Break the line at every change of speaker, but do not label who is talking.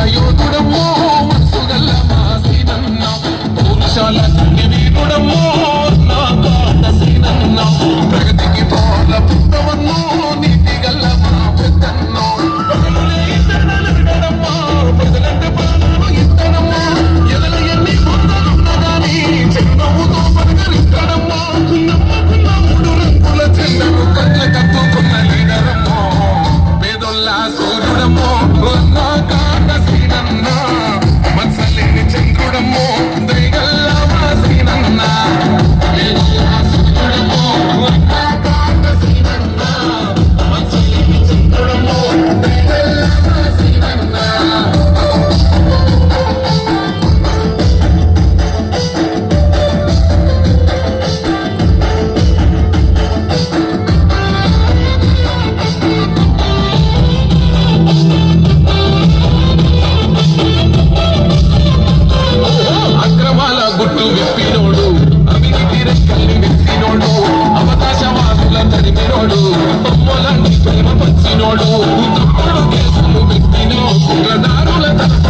పురుషాల యోధుడమ్మో మనసుగల్ల మాసినన్న పురుషాల తండ్రి వీరుడమ్మో నమ్మినోడు అవినీతి రెక్కల్ని విసినోడు అవకాశవాదుల తరిమినోడు బొమ్మలని ప్రేమ పంచినోడు తప్పుడు కేసులు పెట్టినో కులదారుల తరపు